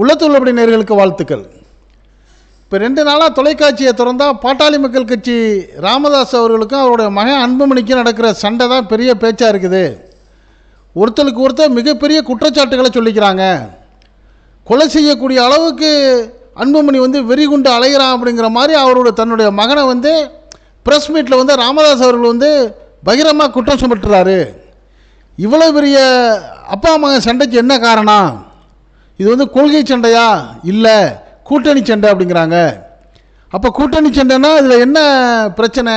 உள்ளத்துள்ளபடி நேர்களுக்கு வாழ்த்துக்கள். இப்போ ரெண்டு நாளாக தொலைக்காட்சியை திறந்தால் பாட்டாளி மக்கள் கட்சி ராமதாஸ் அவர்களுக்கும் அவருடைய மகன் அன்புமணிக்கும் நடக்கிற சண்டை தான் பெரிய பேச்சாக இருக்குது. ஒருத்தருக்கு ஒருத்தர் மிகப்பெரிய குற்றச்சாட்டுகளை சொல்லிக்கிறாங்க. கொலை செய்யக்கூடிய அளவுக்கு அன்புமணி வந்து வெறிகுண்டு அலைகிறான் அப்படிங்கிற மாதிரி அவரோட தன்னுடைய மகனை வந்து ப்ரெஸ் மீட்டில் வந்து ராமதாஸ் அவர்கள் வந்து பகிரமாக குற்றம் சுமட்டுறாரு இவ்வளோ பெரிய அப்பா மகன் சண்டைக்கு என்ன காரணம்? இது வந்து கொள்கை சண்டையா? இல்லை. கூட்டணி சண்டை அப்படிங்கிறாங்க. அப்போ கூட்டணி சண்டைனா இதில் என்ன பிரச்சனை?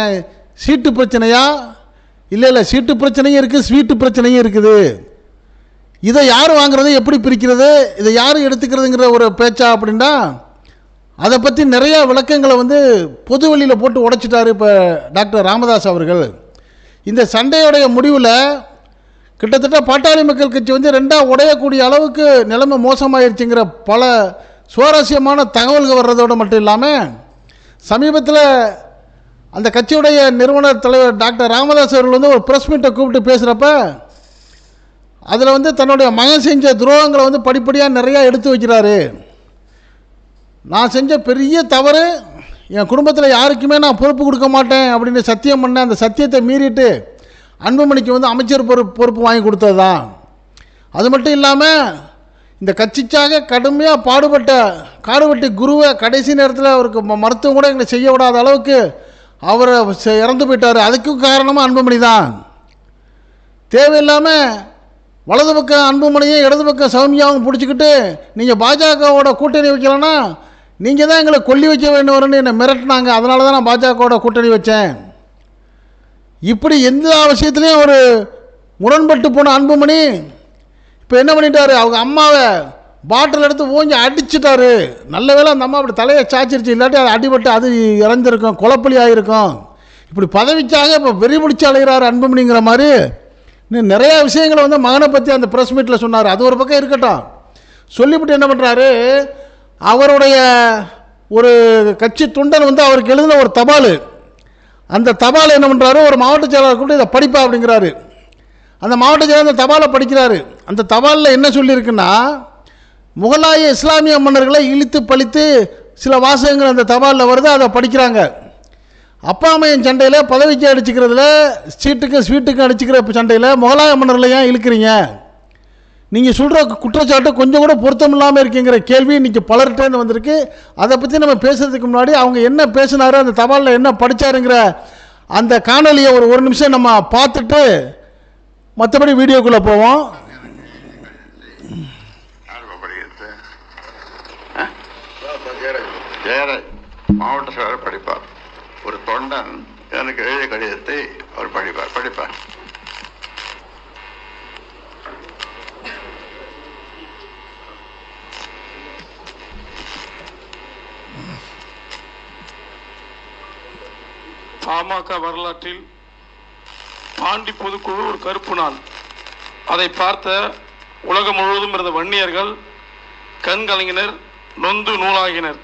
சீட்டு பிரச்சனையா? இல்லை இல்லை சீட்டு பிரச்சனையும் இருக்குது ஸ்வீட்டு பிரச்சனையும் இருக்குது. இதை யார் வாங்குறது? எப்படி பிரிக்கிறது? இதை யார் எடுத்துக்கிறதுங்கிற ஒரு பேச்சா அப்படின்னா அதை பற்றி நிறையா விளக்கங்களை வந்து பொது வழியில் போட்டு உடைச்சிட்டாரு இப்போ டாக்டர் ராமதாஸ் அவர்கள். இந்த சண்டையோடைய முடிவில் கிட்டத்தட்ட பாட்டாளி மக்கள் கட்சி வந்து ரெண்டாக உடையக்கூடிய அளவுக்கு நிலைமை மோசமாயிருச்சுங்கிற பல சுவாரஸ்யமான தகவல்கள் வர்றதோடு மட்டும் இல்லாமல் சமீபத்தில் அந்த கட்சியுடைய நிறுவனர் தலைவர் டாக்டர் ராமதாஸ் அவர்கள் வந்து ஒரு ப்ரெஸ் மீட்டை கூப்பிட்டு பேசுகிறப்ப அதில் வந்து தன்னுடைய மகன் செஞ்ச துரோகங்களை வந்து படிப்படியாக நிறையா எடுத்து வைக்கிறாரு. நான் செஞ்ச பெரிய தவறு என் குடும்பத்தில் யாருக்குமே நான் பொறுப்பு கொடுக்க மாட்டேன் அப்படின்னு சத்தியம் பண்ணேன் அந்த சத்தியத்தை மீறிட்டு அன்புமணிக்கு வந்து அமைச்சர் பொறுப்பு பொறுப்பு வாங்கி கொடுத்தது? தான் அது மட்டும் இல்லாமல் இந்த கட்சிக்காக கடுமையாக பாடுபட்ட காடுவெட்டி குருவை கடைசி நேரத்தில் அவருக்கு ம- மருத்துவம் கூட எங்களை செய்ய விடாத அளவுக்கு அவரை இறந்து போயிட்டார். அதுக்கும் காரணமாக அன்புமணி தான். தேவையில்லாமல் வலது பக்கம் அன்புமணியும் இடது பக்கம் சௌமியாவும் பிடிச்சிக்கிட்டு நீங்கள் பாஜகவோட கூட்டணி வைக்கலன்னா நீங்கள் தான் எங்களை கொல்லி வைக்க வேண்டும்னு என்னை மிரட்டினாங்க. அதனால தான் நான் பாஜகவோட கூட்டணி வச்சேன். இப்படி எந்த விஷயத்துலையும் ஒரு முரண்பட்டு போன அன்புமணி. இப்போ என்ன பண்ணிட்டாரு? அவங்க அம்மாவை பாட்டில் எடுத்து ஊஞ்சி அடிச்சிட்டாரு. நல்ல வேளை அந்த அம்மா அப்படி தலையை சாச்சிருச்சு இல்லாட்டி அது அடிபட்டு அது இறந்துருக்கும் குழப்பலி ஆகிருக்கும் இப்படி பதவிக்காக இப்போ வெறி பிடிச்சி அலைகிறாரு அன்புமணிங்கிற மாதிரி இன்னும் நிறையா விஷயங்களை வந்து மகனை பற்றி அந்த ப்ரெஸ் மீட்டில் சொன்னார். அது ஒரு பக்கம் இருக்கட்டும். சொல்லிவிட்டு என்ன பண்ணுறாரு அவருடைய ஒரு கட்சி துண்டன் வந்து அவருக்கு எழுதின ஒரு தபால். அந்த தபால் என்ன பண்ணுறாரு ஒரு மாவட்ட செயலாளர் கூட இதை படிப்பா அப்படிங்கிறாரு. அந்த மாவட்ட செயலாளர் அந்த தபாலை படிக்கிறாரு. அந்த தபாலில் என்ன சொல்லியிருக்குன்னா முகலாய இஸ்லாமிய மன்னர்களை இழுத்து பழித்து சில வாசகங்கள் அந்த தபாலில் வருது அதை படிக்கிறாங்க. அப்பா அம்மையின் சண்டையில் பதவிக்கு அடிச்சுக்கிறதுல சீட்டுக்கும் ஸ்வீட்டுக்கும் அடிச்சுக்கிற சண்டையில் முகலாய மன்னர்களை ஏன் இழுக்கிறீங்க? நீங்கள் சொல்கிற குற்றச்சாட்டு கொஞ்சம் கூட பொருத்தம் இல்லாமல் இருக்குங்கிற கேள்வி இன்றைக்கி பலர்கிட்டேருந்து வந்திருக்கு. அதை பற்றி நம்ம பேசுறதுக்கு முன்னாடி அவங்க என்ன பேசினாரு அந்த தபாலில் என்ன படித்தாருங்கிற அந்த காணொலியை ஒரு ஒரு நிமிஷம் நம்ம பார்த்துட்டு மற்றபடி வீடியோக்குள்ளே போவோம். மாவட்ட செயலர் படிப்பார். ஒரு தொண்டன் எனக்கு எழுதிய கடிதத்தை அவர் படிப்பார் படிப்பார். பாமக வரலாற்றில் பாண்டி பொதுக்குழு ஒரு கருப்பு நாள். அதை பார்த்த உலகம் முழுவதும் இருந்த வன்னியர்கள் கண் கலங்கினர் நொந்து நூலாகினர்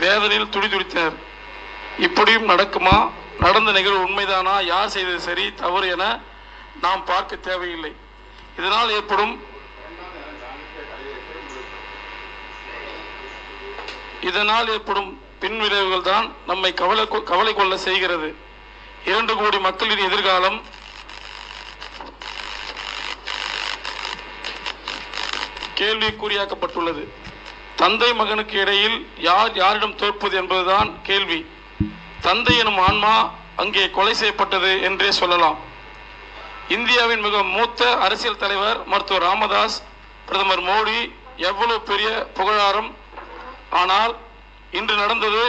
வேதனையில் துடிதுடித்தனர் இப்படியும் நடக்குமா? நடந்த நிகழ்வு உண்மைதானா? யார் செய்தது சரி தவறு என நாம் பார்க்க தேவையில்லை. இதனால் ஏற்படும் இதனால் ஏற்படும் பின்விளைவுகள் தான் நம்மை கவலை கவலை கொள்ள செய்கிறது. இரண்டு கோடி மக்களின் எதிர்காலம். கேள்விக்குறியாக்கப்பட்டுள்ளது. தந்தை மகனுக்கு இடையில் யார் யாரிடம் தோற்பது என்பதுதான் கேள்வி. தந்தை எனும் ஆன்மா அங்கே கொலை செய்யப்பட்டது என்றே சொல்லலாம். இந்தியாவின் மிக மூத்த அரசியல் தலைவர் மருத்துவர் ராமதாஸ் பிரதமர் மோடி எவ்வளவு பெரிய புகழாரம். ஆனால் இன்று நடந்தது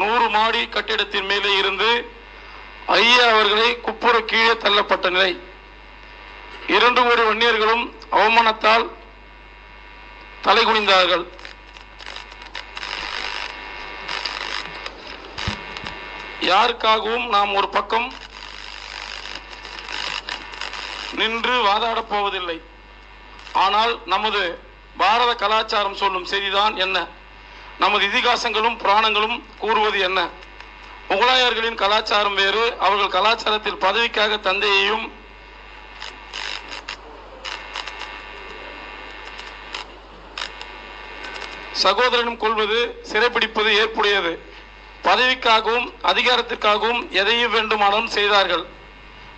நூறு மாடி கட்டிடத்தின் மேலே இருந்து ஐயா அவர்களை குப்புற கீழே தள்ளப்பட்ட நிலை. இரண்டு கோடி வன்னியர்களும் அவமானத்தால் தலைகுனிந்தார்கள். யாருக்காகவும் நாம் ஒரு பக்கம் நின்று வாதாடப் போவதில்லை. ஆனால் நமது பாரத கலாச்சாரம் சொல்லும் செய்திதான் என்ன? நமது இதிகாசங்களும் புராணங்களும் கூறுவது என்ன? முகலாயர்களின் கலாச்சாரம் வேறு அவர்கள் கலாச்சாரத்தில் பதவிக்காக தந்தையையும் சகோதரனும் கொள்வது சிறைப்பிடிப்பது ஏற்புடையது. பதவிக்காகவும் அதிகாரத்திற்காகவும் எதையும் வேண்டுமானாலும் செய்தார்கள்.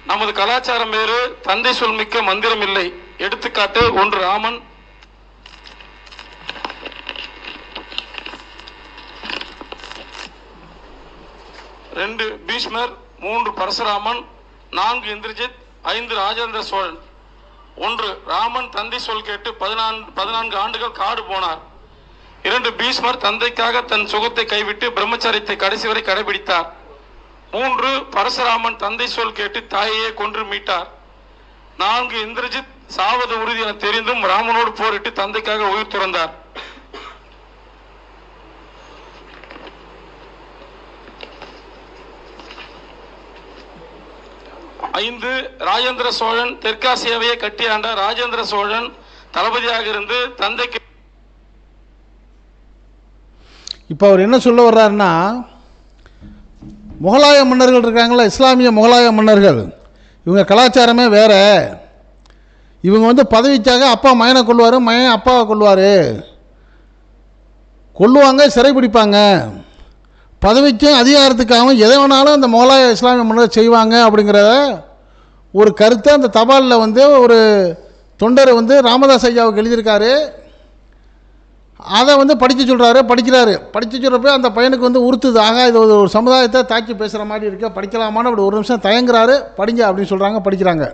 நமது கலாச்சாரம் வேறு தந்தை சொல்மிக்க மந்திரம் இல்லை எடுத்துக்காட்டு ஒன்று ராமன் ரெண்டு பீஷ்மர் மூன்று பரசுராமன் நான்கு இந்திரஜித் ஐந்து ராஜேந்திர சோழன். ஒன்று ராமன் தந்தை சொல் கேட்டு பதினான்கு பதினான்கு ஆண்டுகள் காடு போனார். இரண்டு பீஷ்மர் தந்தைக்காக தன் சுகத்தை கைவிட்டு பிரம்மச்சரியத்தை கடைசி வரை கடைபிடித்தார். மூன்று பரசுராமன் தந்தை சொல் கேட்டு தாயையே கொன்று மீட்டார். நான்கு இந்திரஜித் சாவது உறுதி என தெரிந்தும் ராமனோடு போரிட்டு தந்தைக்காக உயிர் துறந்தார். ஐந்து ராஜேந்திர சோழன் தெற்காசியாவையே கட்டியாண்ட ராஜேந்திர சோழன் தளபதியாக இருந்து தந்தைக்கு இப்போ அவர் என்ன சொல்ல வர்றாருன்னா முகலாய மன்னர்கள் இருக்காங்களா இஸ்லாமிய முகலாய மன்னர்கள். இவங்க கலாச்சாரமே வேற. இவங்க வந்து பதவிக்காக அப்பா மயனை கொள்வார் மயன் அப்பாவை கொள்வார் கொல்லுவாங்க சிறைப்பிடிப்பாங்க பதவிக்கும் அதிகாரத்துக்காகவும் எதை வேணாலும் அந்த முகலாய இஸ்லாமிய மன்னர் செய்வாங்க அப்படிங்கிறத ஒரு கருத்தை அந்த தபாலில் வந்து ஒரு தொண்டர் வந்து ராமதாஸ் ஐயாவுக்கு எழுதியிருக்காரு. அதை வந்து படிக்க சொல்கிறாரு படிக்கிறாரு. படிக்க சொல்கிறப்ப அந்த பையனுக்கு வந்து உறுத்துது. ஆகா இது ஒரு சமுதாயத்தை தாக்கி பேசுகிற மாதிரி இருக்குது படிக்கலாமான்னு அப்படி ஒரு நிமிஷம் தயங்குறாரு. படிங்க அப்படின்னு சொல்கிறாங்க படிக்கிறாங்க.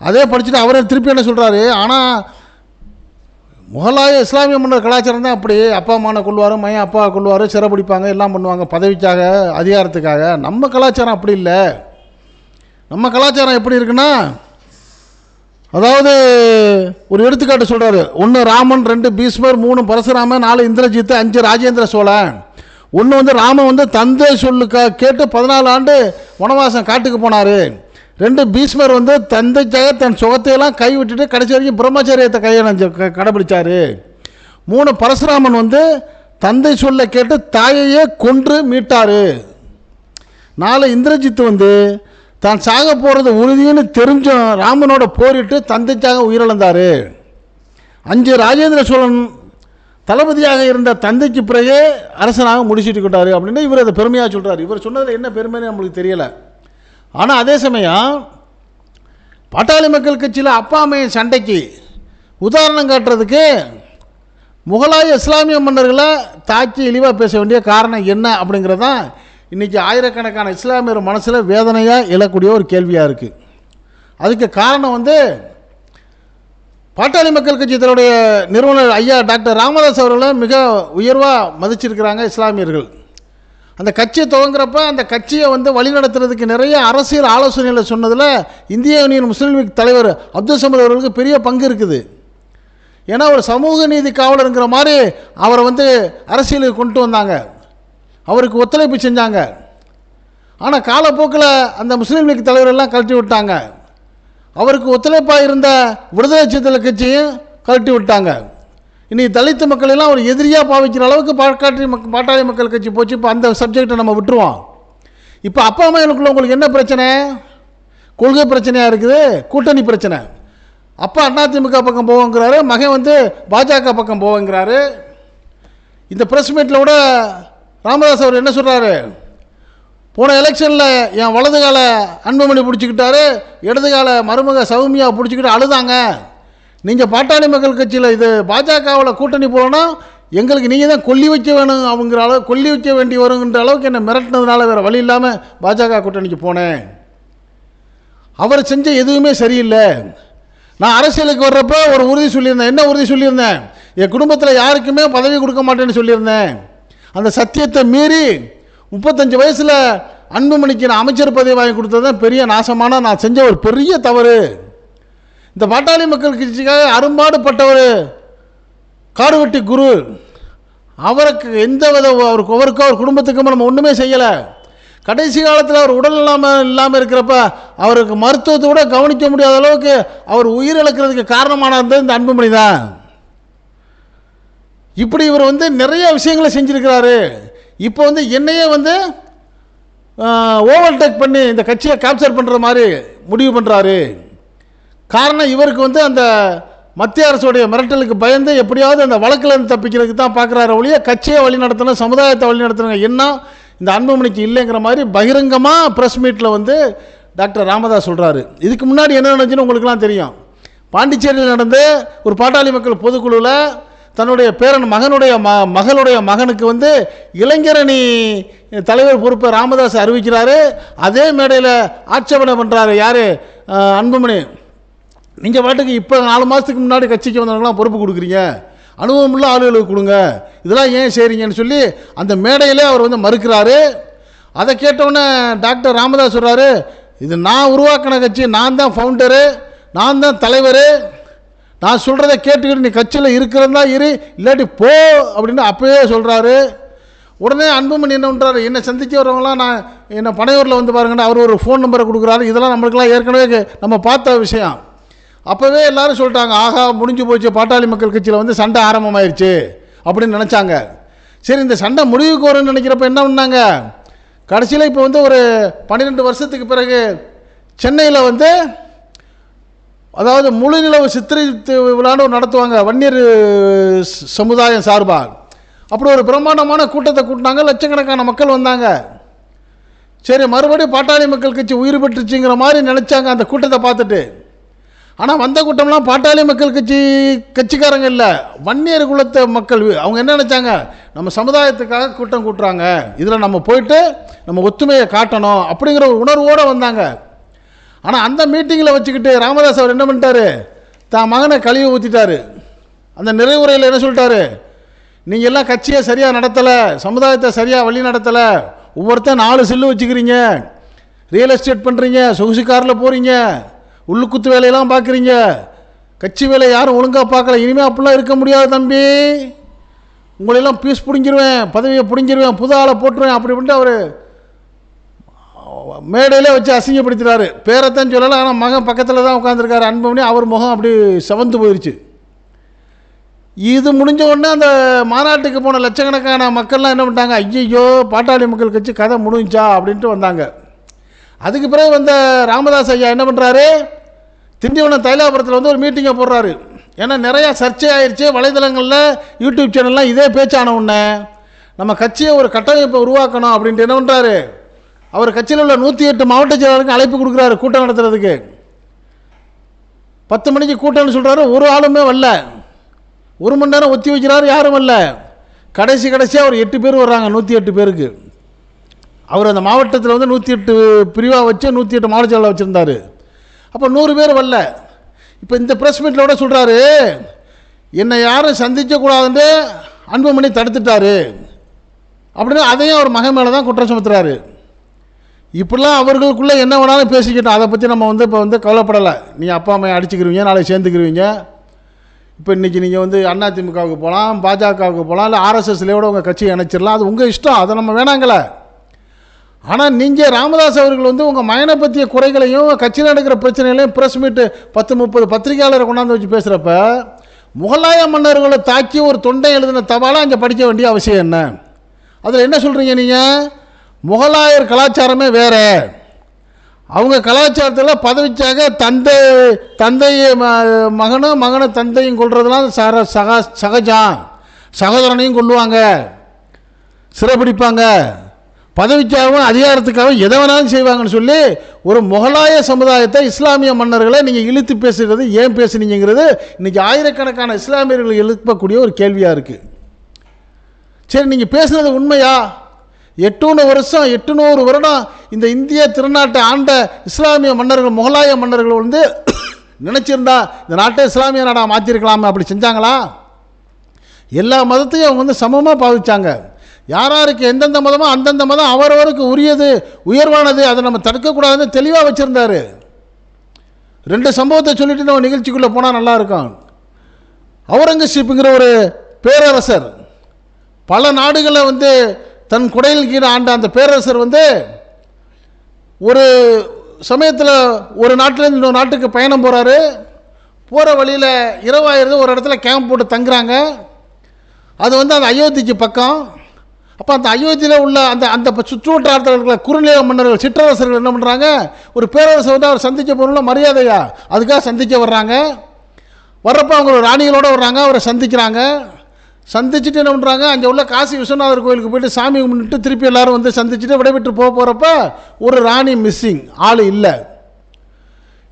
அதே படிச்சுட்டு அவரே திருப்பி என்ன சொல்கிறாரு ஆனால் முகலாய இஸ்லாமிய மன்னர் கலாச்சாரம் தான் அப்படி. அப்பா அம்மானை கொள்வார் மையன் அப்பா கொள்வார் சிறைப்பிடிப்பாங்க எல்லாம் பண்ணுவாங்க பதவிக்காக அதிகாரத்துக்காக. நம்ம கலாச்சாரம் அப்படி இல்லை. நம்ம கலாச்சாரம் எப்படி இருக்குன்னா அதாவது ஒரு எடுத்துக்காட்டு சொல்கிறாரு ஒன்று ராமன் ரெண்டு பீஸ்மர் மூணு பரசுராமன் நாலு இந்திரஜித்து அஞ்சு ராஜேந்திர சோழன். ஒன்று வந்து ராமன் வந்து தந்தை சொல்லுக்கா கேட்டு பதினாலு ஆண்டு வனவாசம் காட்டுக்கு போனார். ரெண்டு பீஸ்மர் வந்து தந்தைக்காக தன் சுகத்தையெல்லாம் கைவிட்டுட்டு கடைசி வரைக்கும் பிரம்மச்சரியத்தை கையணைஞ்ச கடைபிடிச்சார். மூணு பரசுராமன் வந்து தந்தை சொல்ல கேட்டு தாயையே கொன்று மீட்டார். நாலு இந்திரஜித் வந்து தான் சாக போகிறது உறுதின்னு தெரிஞ்சும் ராமனோட போரிட்டு தந்தைக்காக உயிரிழந்தார். அஞ்சு ராஜேந்திர சோழன் தளபதியாக இருந்த தந்தைக்கு பிறகே அரசனாக முடிச்சிட்டு கொண்டார் அப்படின்னு இவர் அதை பெருமையாக சொல்கிறார் இவர் சொன்னதில் என்ன பெருமைன்னு நம்மளுக்கு தெரியலை. ஆனால் அதே சமயம் பாட்டாளி மக்கள் கட்சியில் அப்பா அம்மையின் சண்டைக்கு உதாரணம் காட்டுறதுக்கு முகலாய இஸ்லாமிய மன்னர்களை தாக்கி இழிவாக பேச வேண்டிய காரணம் என்ன அப்படிங்கிறதான் இன்றைக்கி ஆயிரக்கணக்கான இஸ்லாமியர் மனசில் வேதனையாக எழக்கூடிய ஒரு கேள்வியாக இருக்குது அதுக்கு காரணம் வந்து பாட்டாளி மக்கள் கட்சி தன்னுடைய நிறுவனர் ஐயா டாக்டர் ராமதாஸ் அவர்களை மிக உயர்வாக மதிச்சிருக்கிறாங்க இஸ்லாமியர்கள். அந்த கட்சியை துவங்குறப்ப அந்த கட்சியை வந்து வழிநடத்துறதுக்கு நிறைய அரசியல் ஆலோசனைகளை சொன்னதில் இந்திய யூனியன் முஸ்லீம் லீக் தலைவர் அப்துல் சமத் அவர்களுக்கு பெரிய பங்கு இருக்குது. ஏன்னா ஒரு சமூக நீதி காவலருங்கிற மாதிரி அவரை வந்து அரசியலுக்கு கொண்டு வந்தாங்க. அவருக்கு ஒத்துழைப்பு செஞ்சாங்க. ஆனால் காலப்போக்கில் அந்த முஸ்லீம் லீக் தலைவரெல்லாம் கழட்டி விட்டாங்க. அவருக்கு ஒத்துழைப்பாக இருந்த விடுதலை சிறுத்தைகள் கட்சியும் கழட்டி விட்டாங்க. இனி தலித்து மக்கள் எல்லாம் ஒரு எதிரியாக பாவிக்கிற அளவுக்கு பாட்டாளி மக் பாட்டாளி மக்கள் கட்சி போச்சு. இப்போ அந்த சப்ஜெக்டை நம்ம விட்டுருவோம். இப்போ அப்பா அம்மாவுக்குள்ள உங்களுக்கு என்ன பிரச்சனை? கொள்கை பிரச்சனையாக இருக்குது? கூட்டணி பிரச்சனை. அப்பா அதிமுக பக்கம் போவோங்கிறாரு மகன் வந்து பாஜக பக்கம் போவோங்கிறாரு. இந்த ப்ரெஸ் மீட்டில் கூட ராமதாஸ் அவர் என்ன சொல்கிறாரு போன எலெக்ஷனில் என் வலது கால அன்புமணி பிடிச்சிக்கிட்டாரு இடது கால மருமக சௌமியா பிடிச்சிக்கிட்டு அழுதாங்க. நீங்கள் பாட்டாளி மக்கள் கட்சியில் இது பாஜகவில் கூட்டணி போகலன்னா எங்களுக்கு நீங்கள் தான் கொல்லி வைக்க வேணும் அவங்கிற அளவு கொல்லி வைக்க வேண்டி வருங்கிற அளவுக்கு என்னை மிரட்டினதுனால வேறு வழி இல்லாமல் பாஜக கூட்டணிக்கு போனேன். அவர் செஞ்ச எதுவுமே சரியில்லை. நான் அரசியலுக்கு வர்றப்போ ஒரு உறுதி சொல்லியிருந்தேன். என்ன உறுதி சொல்லியிருந்தேன்? என் குடும்பத்தில் யாருக்குமே பதவி கொடுக்க மாட்டேன்னு சொல்லியிருந்தேன். அந்த சத்தியத்தை மீறி முப்பத்தஞ்சு வயசில் அன்புமணிக்கு நான் அமைச்சர் பதவி வாங்கி கொடுத்தது தான் பெரிய நாசமான நான் செஞ்ச ஒரு பெரிய தவறு. இந்த பாட்டாளி மக்கள் கட்சிக்காக அரும்பாடுபட்டவர் காடுவெட்டி குரு. அவருக்கு எந்த வித அவருக்கு அவருக்கோ அவர் குடும்பத்துக்கும் நம்ம ஒன்றுமே செய்யலை. கடைசி காலத்தில் அவர் உடல் இல்லாமல் இல்லாமல் இருக்கிறப்ப அவருக்கு மருத்துவத்தை கூட கவனிக்க முடியாத அளவுக்கு அவர் உயிர் இழக்கிறதுக்கு இந்த அன்புமணி தான். இப்படி இவர் வந்து நிறைய விஷயங்களை செஞ்சுருக்கிறாரு. இப்போ வந்து என்னையே வந்து ஓவர்டேக் பண்ணி இந்த கட்சியை கேப்சர் பண்ணுற மாதிரி முடிவு பண்ணுறாரு காரணம் இவருக்கு வந்து அந்த மத்திய அரசுடைய மிரட்டலுக்கு பயந்து எப்படியாவது அந்த வழக்குலேருந்து தப்பிக்கிறதுக்கு தான் பார்க்குறாரு ஒழிய கட்சியை வழி நடத்தணும் சமுதாயத்தை வழி நடத்தணும் என்ன இந்த அன்புமணிக்கு இல்லைங்கிற மாதிரி பகிரங்கமாக ப்ரெஸ் மீட்டில் வந்து டாக்டர் ராமதாஸ் சொல்கிறாரு இதுக்கு முன்னாடி என்ன நடந்துச்சுன்னு உங்களுக்குலாம் தெரியும். பாண்டிச்சேரியில் நடந்து ஒரு பாட்டாளி மக்கள் பொதுக்குழுவில் தன்னுடைய பேரன் மகனுடைய ம மகளுடைய மகனுக்கு வந்து இளைஞரணி தலைவர் பொறுப்பை ராமதாஸ் அறிவிக்கிறாரு. அதே மேடையில் ஆட்சேபனை பண்ணுறாரு யார்? அன்புமணி. நீங்கள் பாட்டுக்கு இப்போ நாலு மாதத்துக்கு முன்னாடி கட்சிக்கு வந்தவங்களாம் பொறுப்பு கொடுக்குறீங்க. அனுபவமுள்ள ஆளுகளுக்கு கொடுங்க. இதெல்லாம் ஏன் செய்கிறீங்கன்னு சொல்லி அந்த மேடையிலே அவர் வந்து மறுக்கிறாரு. அதை கேட்டவுடனே டாக்டர் ராமதாஸ் சொல்கிறாரு இது நான் உருவாக்கின கட்சி நான் தான் ஃபவுண்டரு நான் தான் தலைவர் நான் சொல்கிறத கேட்டுக்கிட்டு நீ கட்சியில் இருக்கிறதா இரு இல்லாட்டி போ அப்படின்னு அப்பயே சொல்கிறாரு உடனே அன்புமணி என்ன பண்ணுறாரு என்னை சந்திக்க வரவங்களாம் நான் என்னை பனையூரில் வந்து பாருங்கன்னு அவர் ஒரு ஃபோன் நம்பரை கொடுக்குறாரு. இதெல்லாம் நம்மளுக்கெல்லாம் ஏற்கனவே நம்ம பார்த்த விஷயம். அப்போவே எல்லாரும் சொல்லிட்டாங்க ஆகா முடிஞ்சு போச்சு. பாட்டாளி மக்கள் கட்சியில் வந்து சண்டை ஆரம்பமாயிருச்சு. அப்படின்னு நினச்சாங்க. சரி இந்த சண்டை முடிவுக்கு வரும்னு நினைக்கிறப்ப என்ன பண்ணாங்க? கடைசியில் இப்போ வந்து ஒரு பன்னிரெண்டு வருஷத்துக்கு பிறகு சென்னையில் வந்து அதாவது முழு நிலவு சித்திரை விழான்னு நடத்துவாங்க வன்னியர் சமுதாயம் சார்பாக அப்படி ஒரு பிரம்மாண்டமான கூட்டத்தை கூட்டினாங்க லட்சக்கணக்கான மக்கள் வந்தாங்க. சரி மறுபடியும் பாட்டாளி மக்கள் கட்சி உயிர் பெற்றுச்சுங்கிற மாதிரி நினச்சாங்க அந்த கூட்டத்தை பார்த்துட்டு. ஆனால் வந்த கூட்டம்லாம் பாட்டாளி மக்கள் கட்சி கட்சிக்காரங்க இல்லை. வன்னியர் குலத்தை மக்கள் அவங்க என்ன நினச்சாங்க? நம்ம சமுதாயத்துக்காக கூட்டம் கூட்டுறாங்க. இதில் நம்ம போயிட்டு நம்ம ஒத்துமையை காட்டணும் அப்படிங்கிற ஒரு உணர்வோடு வந்தாங்க. ஆனால் அந்த மீட்டிங்கில் வச்சுக்கிட்டு ராமதாஸ் அவர் என்ன பண்ணிட்டாரு? தான் மகனை கழுவி ஊற்றிட்டாரு அந்த நிறைவுரையில் என்ன சொல்லிட்டாரு? நீங்கள் எல்லாம் கட்சியை சரியாக நடத்தலை சமுதாயத்தை சரியாக வழி நடத்தலை ஒவ்வொருத்தர் நாலு சில்லு வச்சுக்கிறீங்க. ரியல் எஸ்டேட் பண்ணுறீங்க சொகுசு காரில் போகிறீங்க உள்ளுக்குத்து வேலையெல்லாம் பார்க்குறீங்க கட்சி வேலை யாரும் ஒழுங்காக பார்க்கல இனிமேல் அப்படிலாம் இருக்க முடியாது தம்பி. உங்களையெல்லாம் பீஸ் பிடிங்கிருவேன் பதவியை பிடிங்கிருவேன் புது ஆளை போட்டுருவேன் அப்படி அப்படின்ட்டு அவர் மேடையிலே வச்சு அசிங்கப்படுத்துகிறாரு பேரைத்தான் சொல்லலை ஆனால் மகன் பக்கத்தில் தான் உட்காந்துருக்காரு அன்பமணி அவர் முகம் அப்படி செவந்து போயிடுச்சு இது முடிஞ்ச உடனே அந்த மாநாட்டுக்கு போன லட்சக்கணக்கான மக்கள்லாம் என்ன பண்ணிட்டாங்க ஐயையோ பாட்டாளி மக்கள் கட்சி கதை முடிஞ்சா அப்படின்ட்டு வந்தாங்க. அதுக்கு பிறகு வந்த ராமதாஸ் ஐயா என்ன பண்ணுறாரு திண்டிவனம் தைலாபுரத்தில் வந்து ஒரு மீட்டிங்கை போடுறாரு. ஏன்னா நிறையா சர்ச்சை ஆயிடுச்சு வலைதளங்களில் யூடியூப் சேனல்லாம் இதே பேச்சான உடனே நம்ம கட்சியை ஒரு கட்டமைப்பை உருவாக்கணும் அப்படின்ட்டு என்ன பண்ணுறாரு அவர் கட்சியில் உள்ள நூற்றி எட்டு மாவட்ட செயலாளருக்கு அழைப்பு கொடுக்குறாரு கூட்டம் நடத்துறதுக்கு. பத்து மணிக்கு கூட்டம்னு சொல்கிறாரு ஒரு ஆளுமே வரல. ஒரு மணி நேரம் ஒத்தி வைக்கிறாரு யாரும் வரல. கடைசி கடைசியாக ஒரு எட்டு பேர் வர்றாங்க நூற்றி எட்டு பேருக்கு. அவர் அந்த மாவட்டத்தில் வந்து நூற்றி எட்டு பிரிவாக வச்சு நூற்றி எட்டு மாவட்ட செயலாளர் வச்சுருந்தார். அப்போ நூறு பேர் வரல. இப்போ இந்த ப்ரெஸ் மீட்டில் சொல்கிறாரு என்னை யாரும் சந்திக்கக்கூடாதுன்னு அன்புமணி தடுத்துட்டாரு. அப்படின்னு அதையும் அவர் மகன் மேலே தான் குற்றம் சுமத்துறாரு. இப்படிலாம் அவர்களுக்குள்ளே என்ன வேணாலும் பேசிக்கிட்டோம் அதை பற்றி நம்ம வந்து இப்போ வந்து கவலைப்படலை. நீங்கள் அப்பா அம்மையை அடிச்சுக்கிருவீங்க நாளைக்கு சேர்ந்துக்கிருவீங்க இப்போ இன்றைக்கி நீங்கள் வந்து அதிமுகவுக்கு போகலாம் பாஜகவுக்கு போகலாம் இல்லை ஆர்எஸ்எஸ்லேயோட உங்கள் கட்சியை இணைச்சிடலாம். அது உங்கள் இஷ்டம். அதை நம்ம வேணாங்களே ஆனால் நீங்கள் ராமதாஸ் அவர்கள் வந்து உங்கள் மயனை பற்றிய குறைகளையும் கட்சியில் நடக்கிற பிரச்சனைகளையும் ப்ரெஸ் மீட்டு பத்து முப்பது பத்திரிகையாளரை கொண்டாந்து வச்சு பேசுகிறப்ப முகலாய மன்னர்களை தாக்கி ஒரு தொண்டை எழுதின தபாலை அங்கே படிக்க வேண்டிய அவசியம் என்ன? அதில் என்ன சொல்கிறீங்க நீங்கள் முகலாயர் கலாச்சாரமே வேற. அவங்க கலாச்சாரத்தில் பதவிச்சாக தந்தை தந்தையை ம- மகனும் மகனை தந்தையும் கொள்றதுலாம் சர சக சகஜம் சகோதரனையும் கொள்ளுவாங்க சிறப்பிடிப்பாங்க பதவிக்காகவும் அதிகாரத்துக்காகவும் எதை வேணாலும் செய்வாங்கன்னு சொல்லி ஒரு முகலாய சமுதாயத்தை இஸ்லாமிய மன்னர்களை நீங்கள் இழுத்து பேசுகிறது ஏன் பேசுனீங்கிறது இன்றைக்கி ஆயிரக்கணக்கான இஸ்லாமியர்கள் எழுப்பக்கூடிய ஒரு கேள்வியாக இருக்குது சரி நீங்கள் பேசுனது உண்மையா? எட்டுநூறு வருஷம் எட்டுநூறு வருடம் இந்த இந்திய திருநாட்டை ஆண்ட இஸ்லாமிய மன்னர்கள் முகலாய மன்னர்கள் வந்து நினச்சிருந்தா இந்த நாட்டை இஸ்லாமிய நாடாக மாற்றிருக்கலாமே அப்படி செஞ்சாங்களா? எல்லா மதத்தையும் அவங்க வந்து சமமாக பாவிச்சாங்க. யார் யாருக்கு எந்தெந்த மதமோ அந்தந்த மதம் அவரவருக்கு உரியது உயர்வானது அதை நம்ம தடுக்கக்கூடாதுன்னு தெளிவாக வச்சுருந்தாரு. ரெண்டு சம்பவத்தை சொல்லிட்டு நம்ம நிகழ்ச்சிக்குள்ளே போனால் நல்லா இருக்கும் அவுரங்கசீப்புங்கிற ஒரு பேரரசர் பல நாடுகளை வந்து தன் குடையில் கீழே ஆண்ட அந்த பேரரசர் வந்து ஒரு சமயத்தில் ஒரு நாட்டிலேருந்து இன்னொரு நாட்டுக்கு பயணம் போகிறாரு போகிற வழியில் இரவாயிருது ஒரு இடத்துல கேம்ப் போட்டு தங்குறாங்க. அது வந்து அந்த அயோத்திக்கு பக்கம். அப்போ அந்த அயோத்தியில் உள்ள அந்த அந்த சுற்றுவட்டாரத்தில் இருக்கிற குறுநில மன்னர்கள் சிற்றரசர்கள் என்ன பண்ணுறாங்க ஒரு பேரரசர் வந்து அவர் சந்திக்க போகணும்ல மரியாதையா அதுக்காக சந்திக்க வர்றாங்க. வர்றப்போ அவங்க ராணிகளோடு வர்றாங்க அவரை சந்திக்கிறாங்க. சந்திச்சுட்டு என்ன பண்ணுறாங்க அங்கே உள்ள காசி விஸ்வநாதர் கோயிலுக்கு போயிட்டு சாமி கும்பிட்டு திருப்பி எல்லாரும் வந்து சந்திச்சுட்டு விடைபெற்று போக போகிறப்ப ஒரு ராணி மிஸ்ஸிங் ஆள் இல்லை.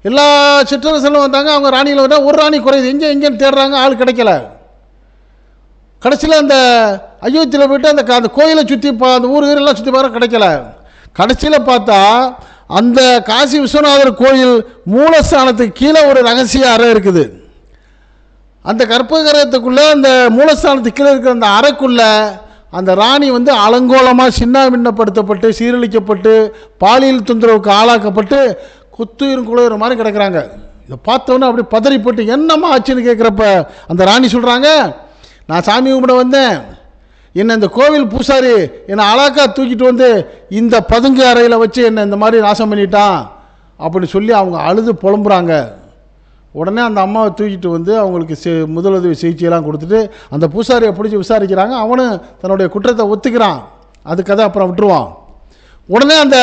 எல்லா சிற்றரசர்களும் வந்தாங்க. அவங்க ராணியில் வந்தால் ஒரு ராணி குறையுது. எங்கே எங்கேன்னு தேடுறாங்க. ஆள் கிடைக்கல. கடைசியில் அந்த அயோத்தியில் போயிட்டு அந்த அந்த கோயிலை சுற்றி பா அந்த ஊர் எல்லாம் சுற்றி பார்க்க கிடைக்கல. கடைசியில் பார்த்தா அந்த காசி விஸ்வநாதர் கோயில் மூலஸ்தானத்துக்கு கீழே ஒரு ரகசிய அறை இருக்குது. அந்த கற்பகிரகத்துக்குள்ளே அந்த மூலஸ்தானத்துக்கு கீழே இருக்கிற அந்த அறைக்குள்ள அந்த ராணி வந்து அலங்கோலமாக சின்னாபின்னப்படுத்தப்பட்டு சீரழிக்கப்பட்டு பாலியல் தொந்தரவுக்கு ஆளாக்கப்பட்டு குத்துயிரும் குளிர மாதிரி கிடக்கிறாங்க. இதை பார்த்தோன்னே அப்படி பதறி போட்டு என்னம்மா ஆச்சுன்னு கேட்குறப்ப? அந்த ராணி சொல்கிறாங்க நான் சாமி கும்பிட வந்தேன். என்னை இந்த கோவில் பூசாரி என்னை அழகாக தூக்கிட்டு வந்து இந்த பதுங்கு அறையில் வச்சு என்னை இந்த மாதிரி நாசம் பண்ணிட்டான். அப்படின்னு சொல்லி அவங்க அழுது புலம்புறாங்க. உடனே அந்த அம்மாவை தூக்கிட்டு வந்து அவங்களுக்கு சி முதலுதவி சிகிச்சையெல்லாம் கொடுத்துட்டு அந்த பூசாரியை பிடிச்சி விசாரிக்கிறாங்க. அவனும் தன்னுடைய குற்றத்தை ஒத்துக்கிறான். அது கதை அப்புறம் விட்டுருவான். உடனே அந்த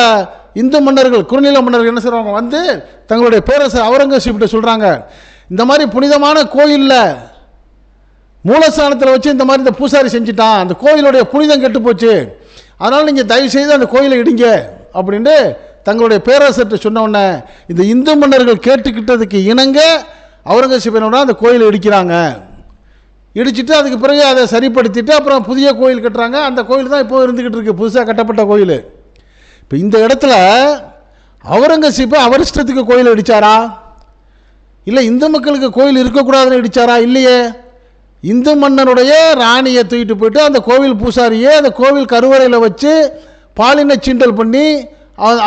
இந்து மன்னர்கள் குறுநில மன்னர்கள் என்ன செய்றாங்க? வந்து தங்களுடைய பேரரசர் அவுரங்கசீப்கிட்ட சொல்கிறாங்க இந்த மாதிரி புனிதமான கோயிலில் மூலஸ்தானத்தில் வச்சு இந்த மாதிரி இந்த பூசாரி செஞ்சுட்டான். அந்த கோயிலுடைய புனிதம் கெட்டு போச்சு. அதனால் நீங்கள் தயவு செய்து அந்த கோயிலை இடிங்க அப்படின்ட்டு தங்களுடைய பேரரசர்கிட்ட சொன்ன உடனே இந்த இந்து மன்னர்கள் கேட்டுக்கிட்டதுக்கு இணங்க அவுரங்கசீபனோட அந்த கோயிலை இடிக்கிறாங்க. இடிச்சிட்டு அதுக்கு பிறகு அதை சரிப்படுத்திட்டு அப்புறம் புதிய கோயில் கட்டுறாங்க. அந்த கோயில் தான் இப்போ இருந்துக்கிட்டு இருக்கு. புதுசாக கட்டப்பட்ட கோயில். இப்போ இந்த இடத்துல அவுரங்கசீப்பை அவர் இஷ்டத்துக்கு கோயில் அடித்தாரா இல்லை இந்து மக்களுக்கு கோயில் இருக்கக்கூடாதுன்னு அடித்தாரா இல்லையே. இந்து மன்னனுடைய ராணியை தூக்கிட்டு போயிட்டு அந்த கோவில் பூசாரியை அந்த கோவில் கருவறையில் வச்சு பாலின சீண்டல் பண்ணி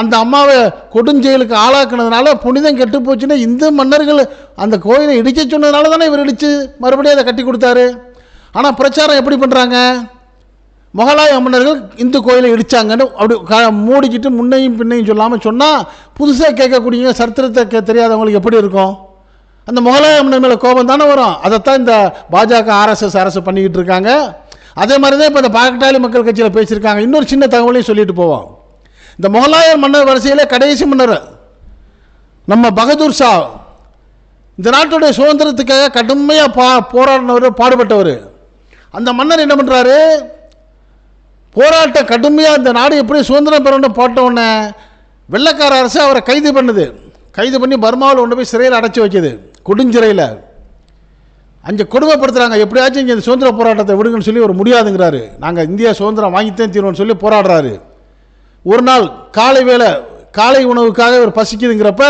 அந்த அம்மாவை கொடுஞ்செயலுக்கு ஆளாக்குனதுனால புனிதம் கெட்டு போச்சுன்னா இந்து மன்னர்கள் அந்த கோயிலை இடிக்க சொன்னதுனால தானே இவர் இடித்து மறுபடியும் அதை கட்டி கொடுத்தாரு. ஆனால் பிரச்சாரம் எப்படி பண்ணுறாங்க முகலாய மன்னர்கள் இந்து கோயிலை இடித்தாங்கன்னு அப்படி க மூடிக்கிட்டு முன்னையும் பின்னையும் சொல்லாமல் சொன்னால் புதுசாக கேட்கக்கூடிய சரித்திரத்தை கே தெரியாதவங்களுக்கு எப்படி இருக்கும்? அந்த முகலாய மன்னர் மேலே கோபம் தானே வரும். அதைத்தான் இந்த பாஜக ஆர்எஸ்எஸ் அரசு பண்ணிக்கிட்டு இருக்காங்க. அதே மாதிரி தான் இப்போ இந்த பாக்கட்டாளி மக்கள் கட்சியில் பேசியிருக்காங்க. இன்னொரு சின்ன தகவலையும் சொல்லிட்டு போவோம். இந்த முகலாயர் மன்னர் வரிசையில் கடைசி மன்னர். நம்ம பகதூர் ஷா. இந்த நாட்டுடைய சுதந்திரத்துக்காக கடுமையாக பா போராடினவர் பாடுபட்டவர். அந்த மன்னர் என்ன பண்ணுறாரு போராட்டம் கடுமையாக இந்த நாடு எப்படி சுதந்திரம் பெறணும் போட்ட உடனே வெள்ளைக்கார அரசு அவரை கைது பண்ணுது. கைது பண்ணி பர்மாவில் கொண்டு போய் சிறையில் அடைச்சி வைக்கிது. கொடுஞ்சிறையில். அங்கே கொடுமைப்படுத்துகிறாங்க எப்படியாச்சும் இங்கே இந்த சுதந்திர போராட்டத்தை விடுங்கன்னு சொல்லி ஒரு முடியாதுங்கிறாரு. நாங்கள் இந்தியா சுதந்திரம் வாங்கித்தான் தீர்வோம்னு சொல்லி போராடுறாரு. ஒரு நாள் காலை வேளை காலை உணவுக்காக இவர் பசிக்குதுங்கிறப்ப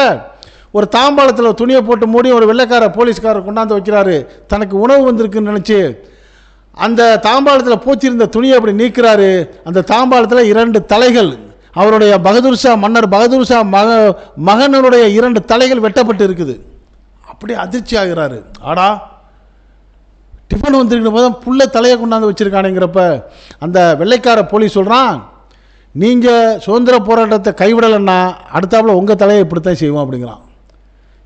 ஒரு தாம்பாளத்தில் துணியை போட்டு மூடி ஒரு வெள்ளைக்கார போலீஸ்காரர் கொண்டாந்து வைக்கிறாரு. தனக்கு உணவு வந்திருக்குன்னு நினச்சி அந்த தாம்பாளத்தில் பூச்சிருந்த துணியை அப்படி நீக்கிறாரு. அந்த தாம்பாளத்தில் இரண்டு தலைகள் அவருடைய பகதூர் ஷா மன்னர் பகதூர் ஷா மக மகனுடைய இரண்டு தலைகள் வெட்டப்பட்டு இருக்குது. அப்படியே அதிர்ச்சி ஆகிறாரு. ஆடா டிஃபன் வந்துருக்கிற போது புள்ள தலையை கொண்டாந்து வச்சுருக்கானுங்கிறப்ப அந்த வெள்ளைக்கார போலீஸ் சொல்கிறான் நீங்கள் சுதந்திர போராட்டத்தை கைவிடலைன்னா அடுத்தாப்புல உங்கள் தலையை இப்படித்தான் செய்வோம் அப்படிங்கிறான்.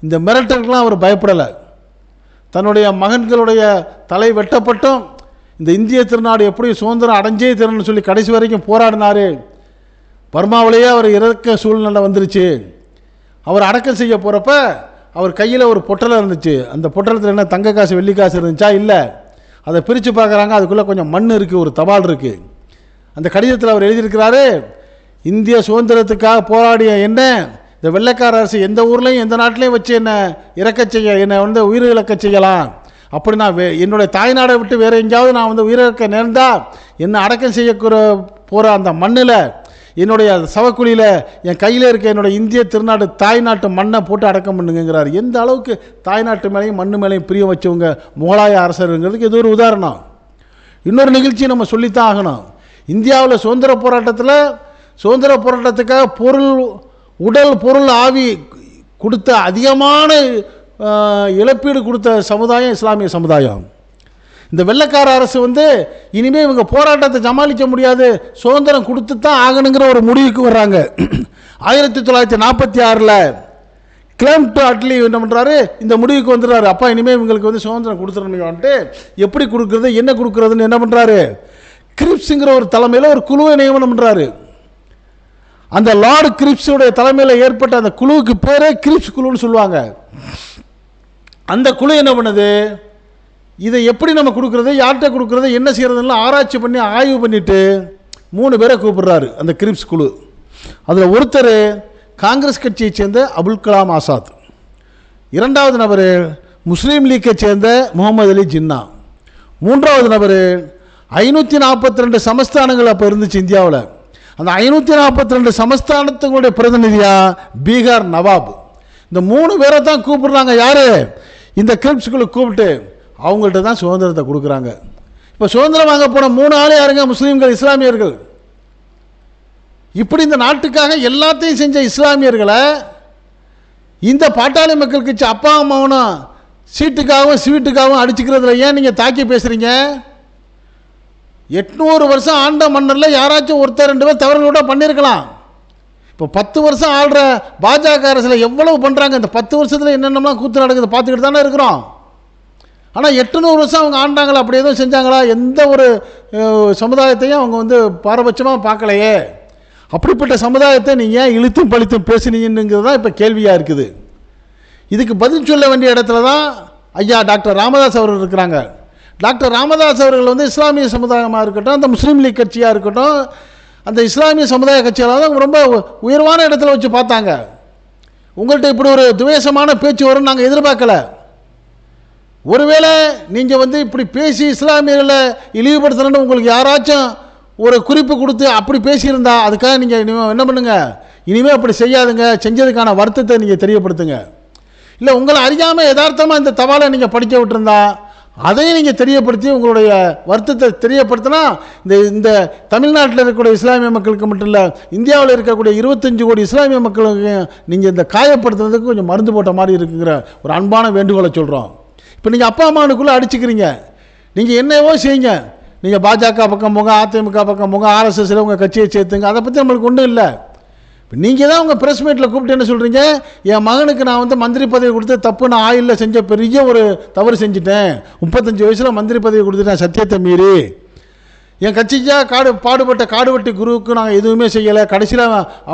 இந்த மிரட்டலுக்கெலாம் அவர் பயப்படலை. தன்னுடைய மகன்களுடைய தலை வெட்டப்பட்டும் இந்த இந்திய திருநாடு எப்படி சுதந்திரம் அடைஞ்சே தரணும்னு சொல்லி கடைசி வரைக்கும் போராடினாரு. பர்மாவிலேயே அவர் இறக்க சூழ்நிலை வந்துருச்சு. அவர் அடக்கம் செய்ய போகிறப்ப அவர் கையில் ஒரு பொட்டலம் இருந்துச்சு. அந்த பொட்டலத்தில் என்ன தங்க காசு வெள்ளி காசு இருந்துச்சா? இல்லை. அதை பிரித்து பார்க்குறாங்க. அதுக்குள்ளே கொஞ்சம் மண் இருக்குது ஒரு தபால் இருக்குது அந்த கடிதத்தில் அவர் எழுதியிருக்கிறாரு இந்திய சுதந்திரத்துக்காக போராடிய என்ன? இந்த வெள்ளைக்கார அரசு எந்த ஊர்லேயும் எந்த நாட்டிலையும் வச்சு என்ன இறக்க செய்ய என்னை வந்து உயிரிழக்க செய்யலாம்? அப்படி நான் வே- என்னுடைய தாய்நாடை விட்டு வேறு எங்கேயாவது நான் வந்து உயிரிழக்க நேர்ந்தால் என்னை அடக்கம் செய்ய போகிற அந்த மண்ணில் என்னுடைய சவக்குழியில் என் கையில் இருக்க என்னுடைய இந்திய திருநாடு தாய்நாட்டு மண்ணை போட்டு அடக்கம் பண்ணுங்கிறார் எந்த அளவுக்கு தாய்நாட்டு மேலேயும் மண்ணு மேலேயும் பிரியம் வச்சவங்க முகலாய அரசருங்கிறதுக்கு இது ஒரு உதாரணம். இன்னொரு நிகழ்ச்சி நம்ம சொல்லித்தான் ஆகணும். இந்தியாவில் சுதந்திர போராட்டத்தில் சுதந்திர போராட்டத்துக்காக பொருள் உடல் பொருள் ஆவி கொடுத்த அதிகமான இழப்பீடு கொடுத்த சமுதாயம் இஸ்லாமிய சமுதாயம். இந்த வெள்ளைக்கார அரசு வந்து இனிமேல் இவங்க போராட்டத்தை சமாளிக்க முடியாது சுதந்திரம் கொடுத்து தான் ஆகணுங்கிற ஒரு முடிவுக்கு வர்றாங்க. ஆயிரத்தி தொள்ளாயிரத்தி நாற்பத்தி ஆறில் கிளம் டு அட்லி என்ன பண்ணுறாரு இந்த முடிவுக்கு வந்துடுறாரு. அப்பா இனிமேல் இவங்களுக்கு வந்து சுதந்திரம் கொடுத்துருணுன்ட்டு எப்படி கொடுக்குறது என்ன கொடுக்குறதுன்னு என்ன பண்ணுறாரு கிரிப்ஸுங்கிற ஒரு தலைமையில் ஒரு குழுவை நியமனம் பண்ணுறாரு அந்த லார்டு கிரிப்ஸுடைய தலைமையில் ஏற்பட்ட அந்த குழுவுக்கு பேரே கிரிப்ஸ் குழுன்னு சொல்லுவாங்க. அந்த குழு என்ன பண்ணுது? இதை எப்படி நம்ம கொடுக்குறது? யார்கிட்ட கொடுக்குறது? என்ன செய்கிறதுலாம் ஆராய்ச்சி பண்ணி ஆய்வு பண்ணிட்டு மூணு பேரை கூப்பிடுறாரு அந்த கிரிப்ஸ் குழு. அதில் ஒருத்தர் காங்கிரஸ் கட்சியை சேர்ந்த அபுல் கலாம் ஆசாத். இரண்டாவது நபர் முஸ்லீம் லீக்கை சேர்ந்த முகமது அலி ஜின்னா. மூன்றாவது நபர் ஐநூற்றி நாற்பத்தி ரெண்டு சமஸ்தானங்கள் அப்போ இருந்துச்சு இந்தியாவில். அந்த ஐநூற்றி நாற்பத்தி ரெண்டு சமஸ்தானத்துங்களுடைய பிரதிநிதியாக பீகார் நவாப். இந்த மூணு பேரை தான் கூப்பிடுறாங்க. யார்? இந்த கிரிப்ஸ்குள்ளே கூப்பிட்டு அவங்கள்ட்ட தான் சுதந்திரத்தை கொடுக்குறாங்க. இப்போ சுதந்திரம் வாங்க போன மூணு ஆள் யாருங்க? முஸ்லீம்கள் இஸ்லாமியர்கள். இப்படி இந்த நாட்டுக்காக எல்லாத்தையும் செஞ்ச இஸ்லாமியர்களை இந்த பாட்டாளி மக்கள் கட்சி அப்பா அம்மாவனும் சீட்டுக்காகவும் ஸ்வீட்டுக்காகவும் அடிச்சுக்கிறதுல ஏன் நீங்கள் தாக்கி பேசுகிறீங்க எட்நூறு வருஷம் ஆண்ட மன்னரில் யாராச்சும் ஒருத்தர் ரெண்டு பேர் தவறுகள் கூட பண்ணியிருக்கலாம் இப்போ பத்து வருஷம் ஆள்ற பாஜக அரசில் எவ்வளவு பண்ணுறாங்க இந்த பத்து வருஷத்தில் என்னென்னலாம் கூத்து நடக்குது பார்த்துக்கிட்டு தானே இருக்கிறோம். ஆனால் எட்டுநூறு வருஷம் அவங்க ஆண்டாங்களா? அப்படி எதுவும் செஞ்சாங்களா? எந்த ஒரு சமுதாயத்தையும் அவங்க வந்து பாரபட்சமாக பார்க்கலையே. அப்படிப்பட்ட சமுதாயத்தை நீங்கள் ஏன் இழுத்தும் பழித்தும் பேசுனீங்கிறது தான் இப்போ கேள்வியாக இருக்குது. இதுக்கு பதில் சொல்ல வேண்டிய இடத்துல தான் ஐயா டாக்டர் ராமதாஸ் அவர்கள் இருக்கிறாங்க. டாக்டர் ராமதாஸ் அவர்கள் வந்து இஸ்லாமிய சமுதாயமாக இருக்கட்டும் அந்த முஸ்லீம் லீக் கட்சியாக இருக்கட்டும் அந்த இஸ்லாமிய சமுதாய கட்சியால் தான் ரொம்ப உயர்வான இடத்துல வச்சு பார்த்தாங்க. உங்கள்கிட்ட இப்படி ஒரு துவேஷமான பேச்சு வரும்னு நாங்கள் எதிர்பார்க்கல. ஒருவேளை நீங்கள் வந்து இப்படி பேசி இஸ்லாமியர்களை இழிவுபடுத்தணும்னு உங்களுக்கு யாராச்சும் ஒரு குறிப்பு கொடுத்து அப்படி பேசியிருந்தா அதுக்காக நீங்கள் இனிமேல் என்ன பண்ணுங்கள் இனிமேல் அப்படி செய்யாதுங்க. செஞ்சதுக்கான வருத்தத்தை நீங்கள் தெரியப்படுத்துங்க. இல்லை உங்களை அறியாமல் யதார்த்தமாக இந்த தவாலை நீங்கள் படிக்க விட்டுருந்தா அதையும் நீங்கள் தெரியப்படுத்தி உங்களுடைய வருத்தத்தை தெரியப்படுத்தினா இந்த இந்த தமிழ்நாட்டில் இருக்கக்கூடிய இஸ்லாமிய மக்களுக்கு மட்டும் இல்லை இந்தியாவில் இருக்கக்கூடிய இருபத்தஞ்சு கோடி இஸ்லாமிய மக்களுக்கு நீங்கள் இந்த காயப்படுத்துறதுக்கு கொஞ்சம் மருந்து போட்ட மாதிரி இருக்குங்கிற ஒரு அன்பான வேண்டுகோளை சொல்கிறோம் இப்போ நீங்கள் அப்பா அம்மானுக்குள்ளே அடிச்சுக்கிறீங்க. நீங்கள் என்னவோ செய்யுங்க. நீங்கள் பாஜக பக்கம் போங்க அதிமுக பக்கம் போங்க ஆர்எஸ்எஸ்ல உங்கள் கட்சியை சேர்த்துங்க. அதை பற்றி நம்மளுக்கு ஒன்றும் இல்லை. இப்போ நீங்கள் தான் உங்கள் ப்ரெஸ் மீட்டில் கூப்பிட்டு என்ன சொல்கிறீங்க என் மகனுக்கு நான் வந்து மந்திரி பதவி கொடுத்து தப்பு நான் ஆயிலில் செஞ்ச பெரிய ஒரு தவறு செஞ்சுட்டேன். முப்பத்தஞ்சு வயசில் மந்திரி பதவி கொடுத்துட்டேன் சத்தியத்தை மீறி. என் கட்சிக்காக காடு பாடுபட்ட காடுவெட்டி குருவுக்கு நாங்கள் எதுவுமே செய்யலை. கடைசியில்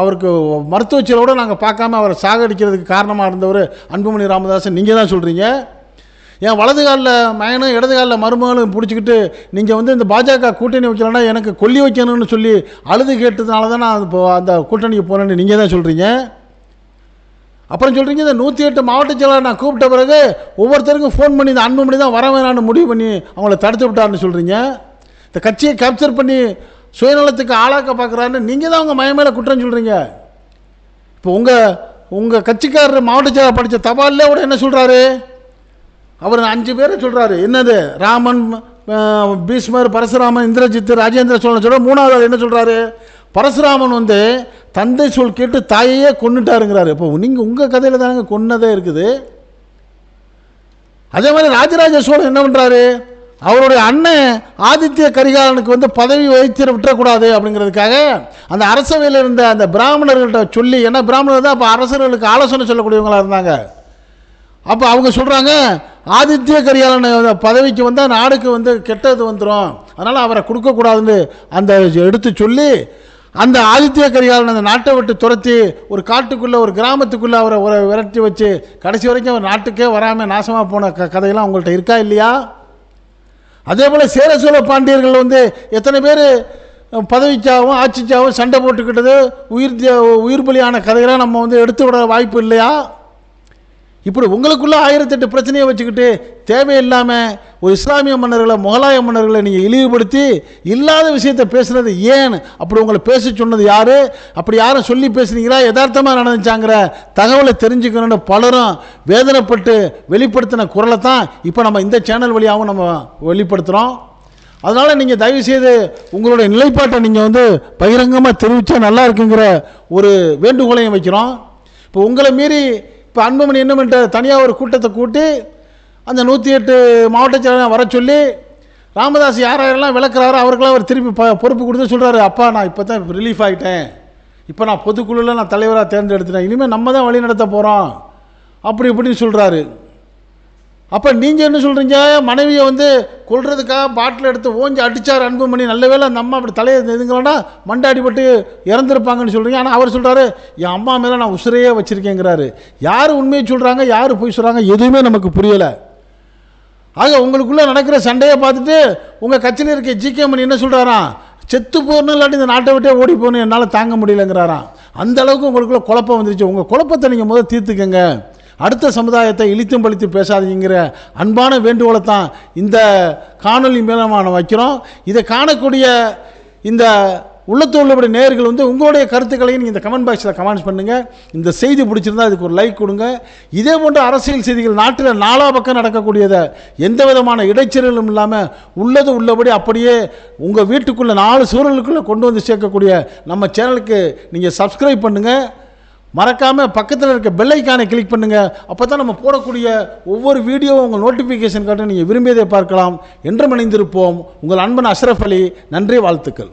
அவருக்கு மருத்துவச்சியோட நாங்கள் பார்க்காம அவரை சாகடிக்கிறதுக்கு காரணமாக இருந்தவர் அன்புமணி ராமதாசன். நீங்கள் தான் சொல்கிறீங்க என் வலது காலில் மயனும் இடது காலில் மருமகளும் பிடிச்சிக்கிட்டு நீங்கள் வந்து இந்த பாஜக கூட்டணி வைக்கலன்னா எனக்கு கொல்லி வைக்கணும்னு சொல்லி அழுது கேட்டதுனால தான் நான் இப்போ அந்த கூட்டணிக்கு போனேன்னு நீங்கள் தான் சொல்கிறீங்க அப்புறம் சொல்கிறீங்க இந்த நூற்றி எட்டு மாவட்ட செயலாளர் நான் கூப்பிட்ட பிறகு ஒவ்வொருத்தருக்கும் ஃபோன் பண்ணி இந்த அன்புமணி தான் வர வேணான்னு முடிவு பண்ணி அவங்கள தடுத்து விட்டாருன்னு சொல்கிறீங்க இந்த கட்சியை கேப்சர் பண்ணி சுயநலத்துக்கு ஆளாக்க பார்க்குறாருன்னு நீங்கள் தான் உங்கள் மயமேல மேலே குற்றம் சொல்கிறீங்க இப்போ உங்கள் உங்கள் கட்சிக்காரர் மாவட்ட செயலாளர் படித்த தபால்லே கூட என்ன சொல்கிறாரு அவர் அஞ்சு பேரை சொல்கிறாரு என்னது? ராமன் பீஷ்மர் பரசுராமன் இந்திரஜித் ராஜேந்திர சோழன் சொல்கிற மூணாவது ஆள் என்ன சொல்கிறாரு பரசுராமன் வந்து தந்தை சொல் கேட்டு தாயையே கொன்னுட்டாருங்கிறாரு. இப்போ நீங்கள் உங்கள் கதையில் தானங்க கொன்னதே இருக்குது. அதே மாதிரி ராஜராஜ சோழன் என்ன பண்ணுறாரு அவருடைய அண்ணன் ஆதித்ய கரிகாலனுக்கு வந்து பதவி வைத்திர விட்டுறக்கூடாது அப்படிங்கிறதுக்காக அந்த அரசவையில் இருந்த அந்த பிராமணர்கள்ட்ட சொல்லி ஏன்னா பிராமணர் தான் அப்போ அரசர்களுக்கு ஆலோசனை சொல்லக்கூடியவங்களாக இருந்தாங்க. அப்போ அவங்க சொல்கிறாங்க ஆதித்ய கரிகாலன் பதவிக்கு வந்தால் நாடுக்கு வந்து கெட்டது வந்துடும் அதனால் அவரை கொடுக்கக்கூடாதுன்னு அந்த எடுத்து சொல்லி அந்த ஆதித்ய கரிகாலன் அந்த நாட்டை விட்டு துரத்தி ஒரு காட்டுக்குள்ளே ஒரு கிராமத்துக்குள்ளே அவரை ஒரு விரட்டி வச்சு கடைசி வரைக்கும் அவர் நாட்டுக்கே வராமல் நாசமாக போன க கதையெல்லாம் உங்கள்கிட்ட இருக்கா இல்லையா? அதே போல் சேர சோழ பாண்டியர்கள் வந்து எத்தனை பேர் பதவிக்காகவும் ஆட்சிக்காகவும் சண்டை போட்டுக்கிட்டது உயிர் உயிர் பலியான கதையெல்லாம் நம்ம வந்து எடுத்து விட வாய்ப்பு இல்லையா? இப்படி உங்களுக்குள்ளே ஆயிரத்தெட்டு பிரச்சனையை வச்சுக்கிட்டு தேவையில்லாமல் ஒரு இஸ்லாமிய மன்னர்களை முகலாய மன்னர்களை நீங்கள் இழிவுபடுத்தி இல்லாத விஷயத்தை பேசுனது ஏன்? அப்படி உங்களை பேச சொன்னது யார்? அப்படி யாரும் சொல்லி பேசுனீங்களா? யதார்த்தமாக நடந்துச்சாங்கிற தகவலை தெரிஞ்சுக்கணும்னு பலரும் வேதனைப்பட்டு வெளிப்படுத்தின குரலை தான் இப்போ நம்ம இந்த சேனல் வழியாகவும் நம்ம வெளிப்படுத்துகிறோம் அதனால் நீங்கள் தயவுசெய்து உங்களுடைய நிலைப்பாட்டை நீங்கள் வந்து பகிரங்கமாக தெரிவித்தா நல்லா இருக்குங்கிற ஒரு வேண்டுகோளையும் வைக்கிறோம். இப்போ உங்களை மீறி இப்போ அன்புமணி என்ன பண்ணிட்டார்? தனியாக ஒரு கூட்டத்தை கூட்டி அந்த நூற்றி எட்டு மாவட்ட செயலாளர் வர சொல்லி ராமதாஸ் யார் யாரெல்லாம் விளக்குறாரோ அவருக்கெல்லாம் அவர் திருப்பி ப பொறுப்பு கொடுத்து சொல்கிறாரு அப்பா நான் இப்போ தான் ரிலீஃப் ஆகிட்டேன் இப்போ நான் பொதுக்குழுவில் நான் தலைவராக தேர்ந்தெடுத்துட்டேன். இனிமேல் நம்ம தான் வழி நடத்த போகிறோம் அப்படி இப்படின்னு சொல்கிறாரு அப்போ நீங்கள் என்ன சொல்கிறீங்க மனைவியை வந்து கொள்றதுக்காக பாட்டில் எடுத்து ஓஞ்சி அடித்தார் அன்புமணி. நல்ல வேளை அந்த அம்மா அப்படி தலையை இதுங்களா மண்டாடிப்பட்டு இறந்துருப்பாங்கன்னு சொல்கிறீங்க ஆனால் அவர் சொல்கிறாரு என் அம்மா மேலே நான் உசுரையே வச்சுருக்கேங்கிறாரு. யார் உண்மையை சொல்கிறாங்க யார் பொய் சொல்கிறாங்க எதுவுமே நமக்கு புரியலை. ஆக உங்களுக்குள்ளே நடக்கிற சண்டையை பார்த்துட்டு உங்கள் கட்சியில் இருக்க ஜிகே மணி என்ன சொல்கிறாராம் செத்து போகணும் இல்லாட்டி இந்த நாட்டை விட்டே ஓடி போகணும் என்னால் தாங்க முடியலங்கிறாராம். அந்த அளவுக்கு உங்களுக்குள்ளே குழப்பம் வந்துருச்சு. உங்கள் குழப்பத்தை நீங்கள் முதல் தீர்த்துக்கங்க. அடுத்த சமுதாயத்தை இழித்தும் பழித்து பேசாதீங்கிற அன்பான வேண்டுகோளை தான் இந்த காணொலி மூலமாக வைக்கிறோம். இதை காணக்கூடிய இந்த உள்ளத்து உள்ளபடி நேர்கள் வந்து உங்களுடைய கருத்துக்களையும் நீங்கள் இந்த கமெண்ட் பாக்ஸில் கமெண்ட்ஸ் பண்ணுங்கள் இந்த செய்தி பிடிச்சிருந்தா அதுக்கு ஒரு லைக் கொடுங்க. இதே போன்ற அரசியல் செய்திகள் நாட்டில் நாலா பக்கம் நடக்கக்கூடியதை எந்த விதமான இடைச்சலும் இல்லாமல் உள்ளது உள்ளபடி அப்படியே உங்கள் வீட்டுக்குள்ளே நாலு சூழலுக்குள்ளே கொண்டு வந்து சேர்க்கக்கூடிய நம்ம சேனலுக்கு நீங்கள் சப்ஸ்கிரைப் பண்ணுங்கள் மறக்காமல் பக்கத்தில் இருக்க பெல்லைக்கானை கிளிக் பண்ணுங்கள் அப்போ தான் நம்ம போடக்கூடிய ஒவ்வொரு வீடியோவும் உங்கள் நோட்டிஃபிகேஷன் காட்ட நீங்கள் விரும்பியதை பார்க்கலாம். என்று மணிந்திருப்போம் உங்கள் அன்பன் அஷ்ரஃப் அலி நன்றி வாழ்த்துக்கள்.